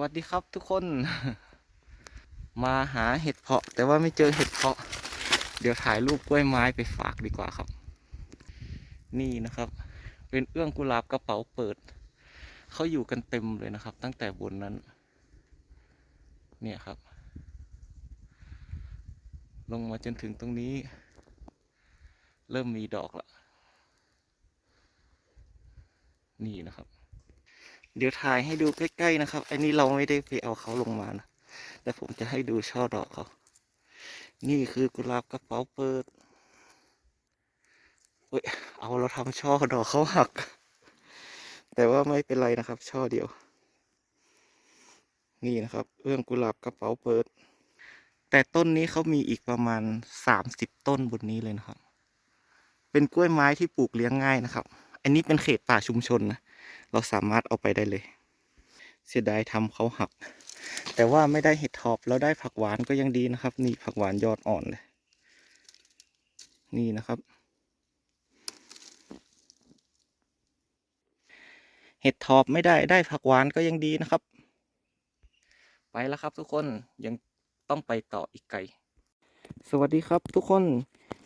วัสดีครับทุกคน มาหาเห็ดเพาะ แต่ว่าไม่เจอเห็ดเพาะ เดี๋ยวถ่ายรูปกล้วยไม้ไปฝากดีกว่าครับ นี่นะครับ เป็นเอื้องกุหลาบกระเป๋าเปิด เขาอยู่กันเต็มเลยนะครับ ตั้งแต่บนนั้น เนี่ยครับ ลงมาจนถึงตรงนี้ เริ่มมีดอกละนี่นะครับ เดี๋ยวถ่ายให้ดูใกล้ๆนะครับ อันนี้เราไม่ได้ไปเอาเขาลงมานะแต่ผมจะให้ดูช่อดอกเขา นี่คือกุหลาบกระเป๋าเปิดเฮ้ย เอาเราทำช่อดอกเขาหัก แต่ว่าไม่เป็นไรนะครับ ช่อเดียว นี่นะครับเอื้องกุหลาบกระเป๋าเปิด แต่ต้นนี้เขามีอีกประมาณสามสิบต้นบนนี้เลยนะครับ เป็นกล้วยไม้ที่ปลูกเลี้ยงง่ายนะครับ อันนี้เป็นเขตป่าชุมชนนะ เราสามารถเอาไปได้เลย เสียดายทำเขาหัก แต่ว่าไม่ได้เห็ดทอบแล้วได้ผักหวานก็ยังดีนะครับ นี่ผักหวานยอดอ่อนเลย นี่นะครับ เห็ดทอบไม่ได้ได้ผักหวานก็ยังดีนะครับ ไปแล้วครับทุกคนยังต้องไปต่ออีกไกล สวัสดีครับทุกคน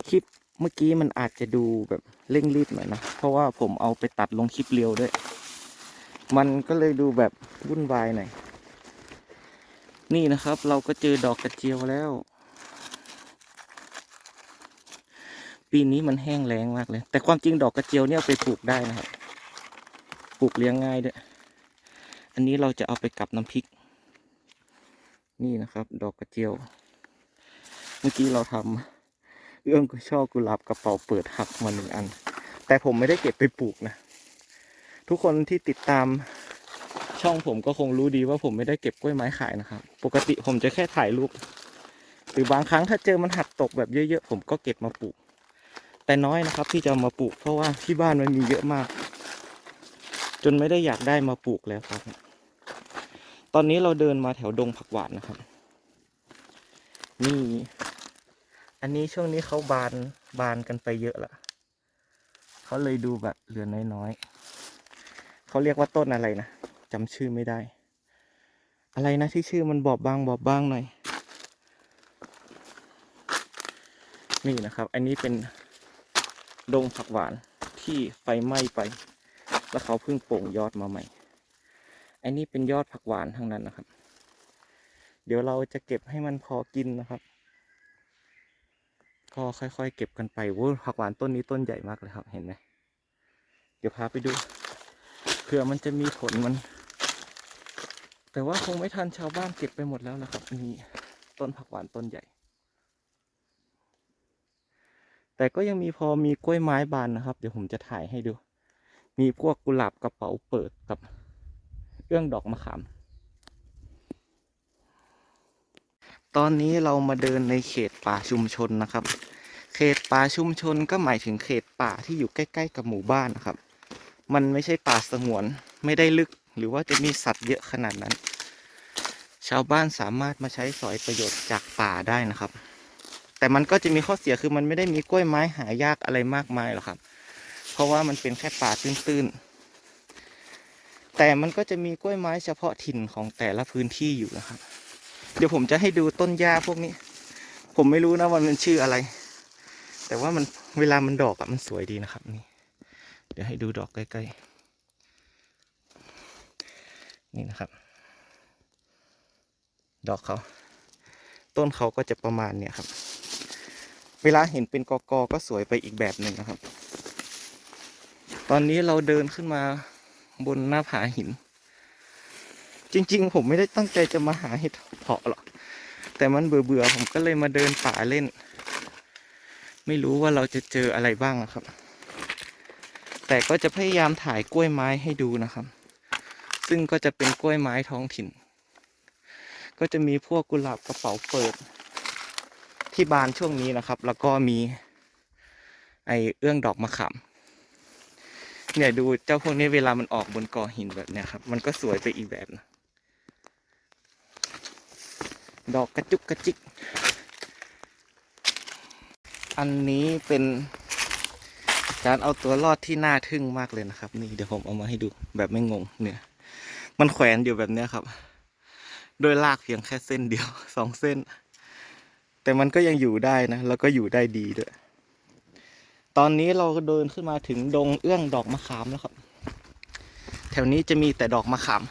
คลิปเมื่อกี้มันอาจจะดูแบบเร่งรีบหน่อยนะ เพราะว่าผมเอาไปตัดลงคลิปเร็วด้วย มันก็เลยดูแบบวุ่นวายหน่อยนี่นะครับ เราก็เจอดอกกระเจียวแล้ว ปีนี้มันแห้งแล้งมากเลย แต่ความจริงดอกกระเจียวเนี่ยไปปลูกได้นะครับ ปลูกเลี้ยงง่ายด้วย อันนี้เราจะเอาไปกับน้ำพริก นี่นะครับ ดอกกระเจียว เมื่อกี้เราทำเอื้องกุช่อกุหลาบกระเป๋าเปิดหักมาหนึ่งอัน แต่ผมไม่ได้เก็บไปปลูกนะ ทุกคนที่ติดตามช่องผมก็คงรู้ดีว่าผมไม่ได้เก็บกล้วยไม้ขายนะครับ ปกติผมจะแค่ถ่ายรูปหรือบางครั้งถ้าเจอมันหักตกแบบเยอะๆ ผมก็เก็บมาปลูก แต่น้อยนะครับที่จะมาปลูก เพราะว่าที่บ้านมันมีเยอะมาก จนไม่ได้อยากได้มาปลูกแล้วครับ ตอนนี้เราเดินมาแถวดงผักหวานนะครับ นี่ อันนี้ช่วงนี้เขาบานบานกันไปเยอะละเขาเลยดูแบบเหลือน้อยๆ เขาเรียกว่าต้นอะไรนะจำชื่อไม่ได้ อะไรนะที่ชื่อมันบอบบางบอบบางหน่อย นี่นะครับ อันนี้เป็นดงผักหวานที่ไฟไหม้ไป แล้วเขาเพิ่งโป่งยอดมาใหม่ อันนี้เป็นยอดผักหวานทั้งนั้นนะครับ เดี๋ยวเราจะเก็บให้มันพอกินนะครับ ก็ค่อยๆ เก็บกันไปโว้ผักหวานต้นนี้ต้นใหญ่มากเลยครับ เห็นไหมเดี๋ยวพาไปดู เผื่อมันจะมีผลมัน แต่ว่าคงไม่ทันชาวบ้านเก็บไปหมดแล้วนะครับนี่ต้นผักหวานต้นใหญ่ แต่ก็ยังมีพอมีกล้วยไม้บานนะครับ เดี๋ยวผมจะถ่ายให้ดู มีพวกกุหลาบกระเป๋าเปิดกับเอื้องดอกมะขาม ตอนนี้เรามาเดินในเขตป่าชุมชนนะครับ เขตป่าชุมชนก็หมายถึงเขตป่าที่อยู่ใกล้ ๆ กับหมู่บ้านนะครับ มันไม่ใช่ป่าสงวนไม่ได้ลึกหรือว่าจะมีสัตว์เยอะขนาดนั้น ชาวบ้านสามารถมาใช้สอยประโยชน์จากป่าได้นะครับ แต่มันก็จะมีข้อเสียคือมันไม่ได้มีกล้วยไม้หายากอะไรมากมายหรอกครับ เพราะว่ามันเป็นแค่ป่าตื้นๆ แต่มันก็จะมีกล้วยไม้เฉพาะถิ่นของแต่ละพื้นที่อยู่นะครับ เดี๋ยวผมจะให้ดูต้นหญ้าพวกนี้ ผมไม่รู้นะว่ามันชื่ออะไร แต่ว่ามันเวลามันดอกอะมันสวยดีนะครับนี่ เดี๋ยวให้ดูดอกใกล้ๆ นี่นะครับ ดอกเขา ต้นเขาก็จะประมาณเนี่ยครับ เวลาเห็นเป็นกอกอก็สวยไปอีกแบบหนึ่งนะครับ ตอนนี้เราเดินขึ้นมาบนหน้าผาหิน จริงๆ ผมไม่ได้ตั้งใจจะมาหาเห็ดเพาะหรอก แต่มันเบื่อๆ ผมก็เลยมาเดินป่าเล่น ไม่รู้ว่าเราจะเจออะไรบ้างนะครับ แต่ก็จะพยายามถ่ายกล้วยไม้ให้ดูนะครับ ซึ่งก็จะเป็นกล้วยไม้ท้องถิ่น ก็จะมีพวกกุหลาบกระเป๋าเปิด ที่บานช่วงนี้นะครับ แล้วก็มี ไอเอื้องดอกมะขามเนี่ยดูเจ้าพวกนี้เวลามันออกบนกอหินแบบเนี้ยครับ มันก็สวยไปอีกแบบนะดอกกระจุกกระจิก อันนี้เป็น การเอาตัวรอดที่น่าทึ่งมากเลยนะครับ นี่เดี๋ยวผมเอามาให้ดูแบบไม่งงเนี่ย มันแขวนอยู่แบบเนี้ยครับด้วยรากเพียงแค่เส้นเดียวสองเส้น แต่มันก็ยังอยู่ได้นะ แล้วก็อยู่ได้ดีด้วย ตอนนี้เราก็เดินขึ้นมาถึงดงเอื้องดอกมะขามแล้วครับ แถวนี้จะมีแต่ดอกมะขาม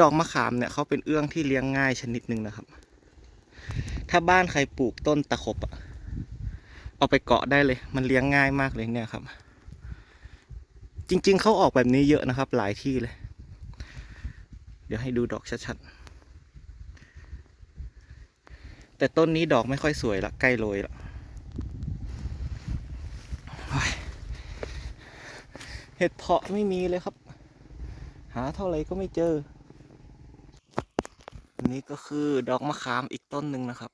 ดอกมะขามเนี่ยเขาเป็นเอื้องที่เลี้ยงง่ายชนิดหนึ่งนะครับ ถ้าบ้านใครปลูกต้นตะขบอะ เอาไปเกาะได้เลย มันเลี้ยงง่ายมากเลยเนี่ยครับ จริง ๆเขาออกแบบนี้เยอะนะครับ หลายที่เลย เดี๋ยวให้ดูดอกชัดๆ แต่ต้นนี้ดอกไม่ค่อยสวยละใกล้โรยละเห็ดเพาะไม่มีเลยครับ หาเท่าไหร่ก็ไม่เจอนนี้ก็คือดอกมะขามอีกต้นหนึ่งนะครับ